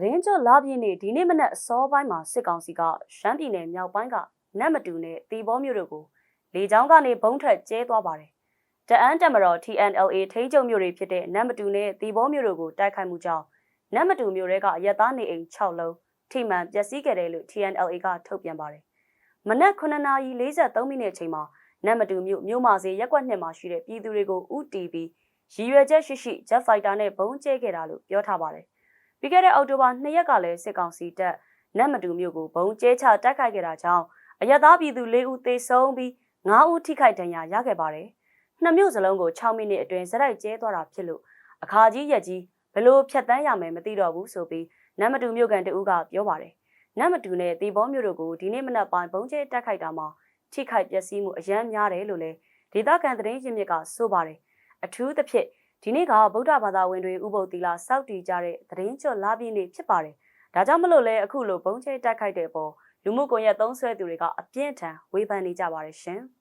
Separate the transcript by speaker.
Speaker 1: သတင်းကြွလာပြင်းနေဒီနေ့မနက်အစောပိုင်းမှာစစ်ကောင်စီကရှမ်းပြည်နယ်မြောက်ပိုင်းကနတ်မတူနဲ့တီဘောမြို့တို့ကိုလေကြောင်းကနေဘုံထက်ကျဲသွားပါတယ်။တအန်းတက်မတော် TNLA ထိန်းချုပ်မြို့တွေဖြစ်တဲ့နတ်မတူနဲ့တီဘောမြို့တို့ကိုတိုက်ခိုက်မှုကြောင့်နတ်မတူမြို့ရဲကအရက်သားနေအိမ်6လုံးထိမှန်ပျက်စီးခဲ့တယ်လို့ TNLA ကထုတ်ပြန်ပါတယ်။မနက်9:43မိနစ်အချိန်မှာနတ်မတူမြို့မြို့မာစေရက်ကွက်နှစ်မှာရှိတဲ့ပြည်သူတွေကိုဥတီပြီးရည်ရွယ်ချက်ရှိရှိ Jet Fighter နဲ့ဘုံကျဲခဲ့တာလို့ပြောထားပါတယ်။ ပြီးခဲ့တဲ့အောက်တိုဘာ2ရက်ကလည်းစစ်ကောင်စီတပ်နတ်မတူမြို့ကိုဘုံကျဲချတိုက်ခိုက်ခဲ့တာကြောင့်အရက်သားပြည်သူ၄ဦးသေဆုံးပြီး9ဦးထိခိုက်ဒဏ်ရာရခဲ့ပါတယ်။နှစ်မြို့စလုံးကို6မိနစ်အတွင်းဇက်တိုက်ကျဲသွားတာဖြစ်လို့အခါကြီးရက်ကြီးဘလို့ဖြတ်တန်းရမယ်မသိတော့ဘူးဆိုပြီးနတ်မတူမြို့ကန်တဦးကပြောပါတယ်။နတ်မတူနဲ့တီဘောမြို့တို့ကိုဒီနေ့မနက်ပိုင်းဘုံကျဲတိုက်ခိုက်တာမှာထိခိုက်ပျက်စီးမှုအရန်များတယ်လို့လည်းဒေသခံသတင်းရင်းမြစ်ကဆိုပါတယ်။အထူးသဖြင့် ဒီနေ့ကဗုဒ္ဓဘာသာဝင်တွေဥပုသ်သီလစောင့်တည်ကြတဲ့သတင်းကျွတ်လာပြည့်နေ့ဖြစ်ပါတယ်။ဒါကြောင့်မလို့လဲအခုလိုဘုံကျဲတိုက်ခိုက်တဲ့အပေါ်လူမှုကွန်ရက်သုံးဆွဲသူတွေကအပြင်းထန်ဝေဖန်နေကြပါတယ်ရှင်။